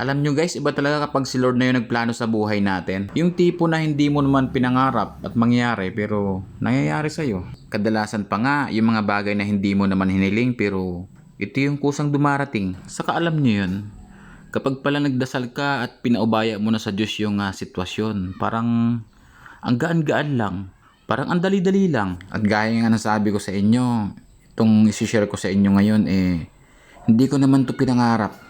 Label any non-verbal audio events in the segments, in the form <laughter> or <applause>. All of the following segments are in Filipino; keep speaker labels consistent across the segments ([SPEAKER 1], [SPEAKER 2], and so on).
[SPEAKER 1] Alam nyo guys, iba talaga kapag si Lord na yung nagplano sa buhay natin. Yung tipo na hindi mo naman pinangarap at mangyari pero nangyayari sa'yo. Kadalasan pa nga, yung mga bagay na hindi mo naman hiniling pero ito yung kusang dumarating. Saka alam nyo yun, kapag pala nagdasal ka at pinaubaya mo na sa Diyos yung ah, sitwasyon, parang ang gaan-gaan lang. Parang ang dali-dali lang. At gaya nga nasabi ko sa inyo, itong isi-share ko sa inyo ngayon eh, hindi ko naman to pinangarap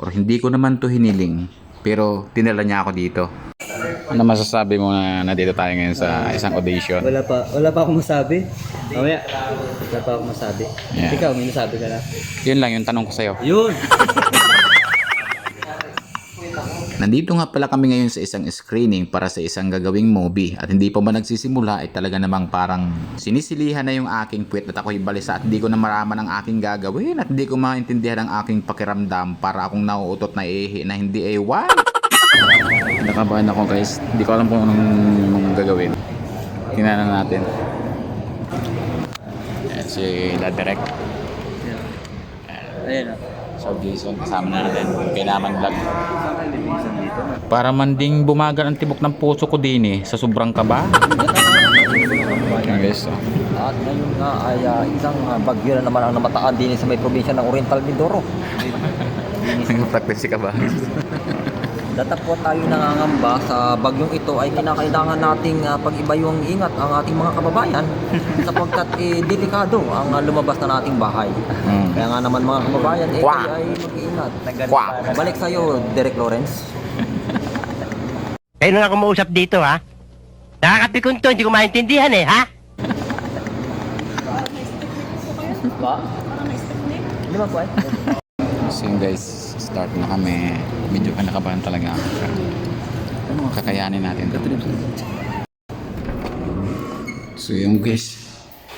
[SPEAKER 1] or hindi ko naman to hiniling. Pero tinala niya ako dito. Ano masasabi mo na nandito tayo ngayon sa isang audition?
[SPEAKER 2] Wala pa, wala pa akong masabi. Mamaya, wala pa akong masabi.
[SPEAKER 1] Yeah.
[SPEAKER 2] Ikaw, may masabi ka na.
[SPEAKER 1] Yun lang yung tanong ko sa'yo.
[SPEAKER 2] Yun! <laughs>
[SPEAKER 1] Nandito nga pala kami ngayon sa isang screening para sa isang gagawing movie at hindi pa ba nagsisimula ay talaga namang parang sinisilihan na yung aking puwet at ako'y balisa at hindi ko na maraman ang aking gagawin at hindi ko maintindihan ang aking pakiramdam para akong nauutot na ihi na hindi ay what? Nakabahan ako guys, hindi ko alam kung anong, gagawin. Tingnan na natin. Ayan si La Direct.
[SPEAKER 2] Ayun ah.
[SPEAKER 1] So Jason, kasama na natin. Kailangan vlog. Para man ding bumagal ang tibok ng puso ko din eh, sa sobrang kaba. Ayan guys, oh.
[SPEAKER 3] At ngayon nga ay ah, isang ah, bagyo na naman ang namataan din sa may probinsya ng Oriental Mindoro. <laughs>
[SPEAKER 1] Nag-practice si kaba.
[SPEAKER 3] Datapot tayo nangangamba sa bagyong ito ay kinakailangan nating ah, pag-iba yung ingat ang ating mga kababayan <laughs> sapagkat eh, delikado ang ah, lumabas na nating bahay.
[SPEAKER 1] Mm.
[SPEAKER 3] Kaya nga naman mga kababayan eh,
[SPEAKER 1] Kwa!
[SPEAKER 3] kayo ay mag-iingat.
[SPEAKER 1] Kwa!
[SPEAKER 3] Balik sa'yo, Derek Lawrence. <laughs>
[SPEAKER 4] Kayo na nga kumausap dito, ha? Nakakapikon to, hindi ko maintindihan eh, ha?
[SPEAKER 3] Ba? Hindi ba po eh? <laughs>
[SPEAKER 1] So yun guys, start na kami. Medyo ka nakabahan talaga ako. Pero kakayanin natin to. So yung guys,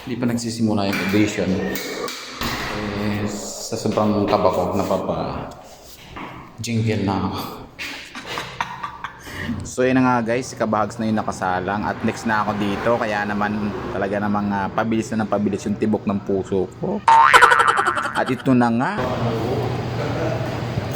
[SPEAKER 1] hindi pa nagsisimula yung audition. Eh, sa sobrang kaba ko, napapa jingle na ako. <laughs> So yun na nga guys, si Kabahags na yung nakasalang at next na ako dito kaya naman talaga namang ah, pabilis na ng pabilis yung tibok ng puso ko. At ito na nga,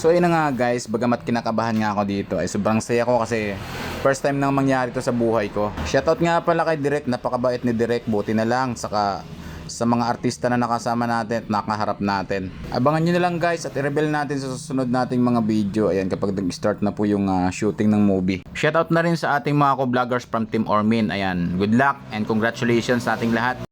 [SPEAKER 1] So yun nga guys, bagamat kinakabahan nga ako dito ay sobrang saya ko kasi first time nang mangyari to sa buhay ko. Shoutout nga pala kay Direk, napakabait ni Direk, buti na lang saka sa mga artista na nakasama natin at nakaharap natin. Abangan nyo na lang guys at i-reveal natin sa susunod nating mga video. Ayan kapag nag-start na po yung ah, shooting ng movie. Shoutout na rin sa ating mga ko-vloggers from Team Ormin. Ayan, good luck and congratulations sa ating lahat.